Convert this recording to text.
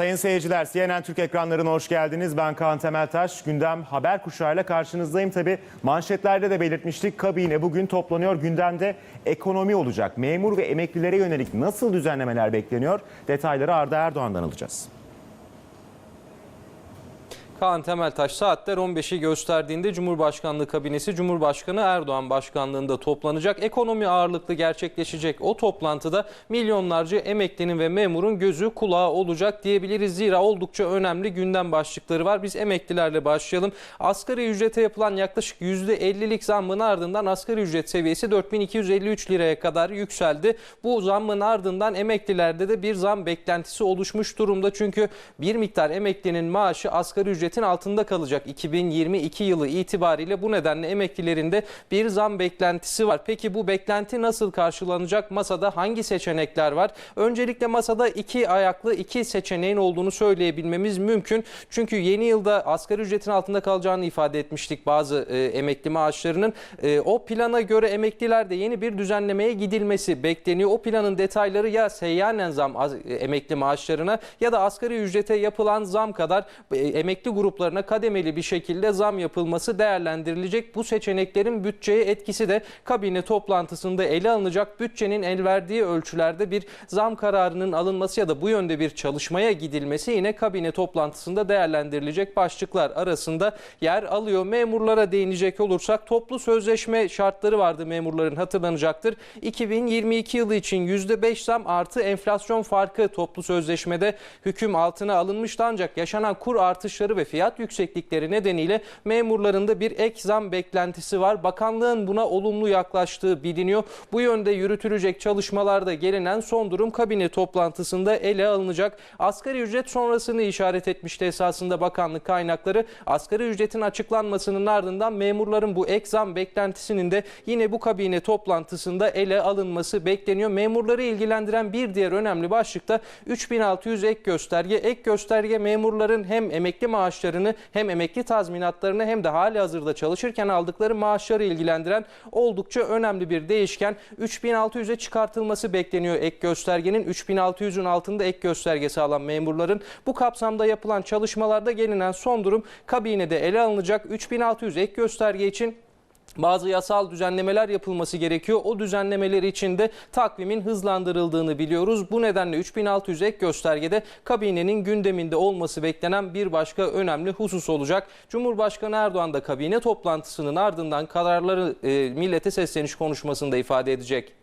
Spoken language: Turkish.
Sayın seyirciler, CNN Türk ekranlarına hoş geldiniz. Ben Kaan Temeltaş. Gündem haber kuşağıyla karşınızdayım. Tabi manşetlerde de belirtmiştik. Kabine bugün toplanıyor. Gündemde ekonomi olacak. Memur ve emeklilere yönelik nasıl düzenlemeler bekleniyor? Detayları Arda Erdoğan'dan alacağız. Kaan Temeltaş saatler 15'i gösterdiğinde Cumhurbaşkanlığı kabinesi Cumhurbaşkanı Erdoğan başkanlığında toplanacak. Ekonomi ağırlıklı gerçekleşecek o toplantıda milyonlarca emeklinin ve memurun gözü kulağı olacak diyebiliriz. Zira oldukça önemli gündem başlıkları var. Biz emeklilerle başlayalım. Asgari ücrete yapılan yaklaşık %50'lik zammın ardından asgari ücret seviyesi 4253 liraya kadar yükseldi. Bu zammın ardından emeklilerde de bir zam beklentisi oluşmuş durumda. Çünkü bir miktar emeklinin maaşı asgari ücretin altında kalacak 2022 yılı itibariyle. Bu nedenle emeklilerinde bir zam beklentisi var. Peki bu beklenti nasıl karşılanacak? Masada hangi seçenekler var? Öncelikle masada iki ayaklı iki seçeneğin olduğunu söyleyebilmemiz mümkün. Çünkü yeni yılda asgari ücretin altında kalacağını ifade etmiştik bazı e, emekli maaşlarının. E, o plana göre emekliler de yeni bir düzenlemeye gidilmesi bekleniyor. O planın detayları ya seyyanen zam az- e, emekli maaşlarına ya da asgari ücrete yapılan zam kadar e, emekli gruplarına kademeli bir şekilde zam yapılması değerlendirilecek. Bu seçeneklerin bütçeye etkisi de kabine toplantısında ele alınacak. Bütçenin el verdiği ölçülerde bir zam kararının alınması ya da bu yönde bir çalışmaya gidilmesi yine kabine toplantısında değerlendirilecek başlıklar arasında yer alıyor. Memurlara değinecek olursak toplu sözleşme şartları vardı memurların hatırlanacaktır. 2022 yılı için %5 zam artı enflasyon farkı toplu sözleşmede hüküm altına alınmıştı ancak yaşanan kur artışları ve fiyat yükseklikleri nedeniyle memurların da bir ek zam beklentisi var. Bakanlığın buna olumlu yaklaştığı biliniyor. Bu yönde yürütülecek çalışmalarda gelinen son durum kabine toplantısında ele alınacak. Asgari ücret sonrasını işaret etmişti esasında bakanlık kaynakları. Asgari ücretin açıklanmasının ardından memurların bu ek zam beklentisinin de yine bu kabine toplantısında ele alınması bekleniyor. Memurları ilgilendiren bir diğer önemli başlık da 3600 ek gösterge. Ek gösterge memurların hem emekli maaşlarını hem emekli tazminatlarını hem de hali hazırda çalışırken aldıkları maaşları ilgilendiren oldukça önemli bir değişken. 3600'e çıkartılması bekleniyor ek göstergenin. 3600'ün altında ek göstergesi alan memurların bu kapsamda yapılan çalışmalarda gelinen son durum kabinede ele alınacak. 3600 ek gösterge için bazı yasal düzenlemeler yapılması gerekiyor. O düzenlemeler için de takvimin hızlandırıldığını biliyoruz. Bu nedenle 3600 ek göstergede kabinenin gündeminde olması beklenen bir başka önemli husus olacak. Cumhurbaşkanı Erdoğan da kabine toplantısının ardından kararları e, millete sesleniş konuşmasında ifade edecek.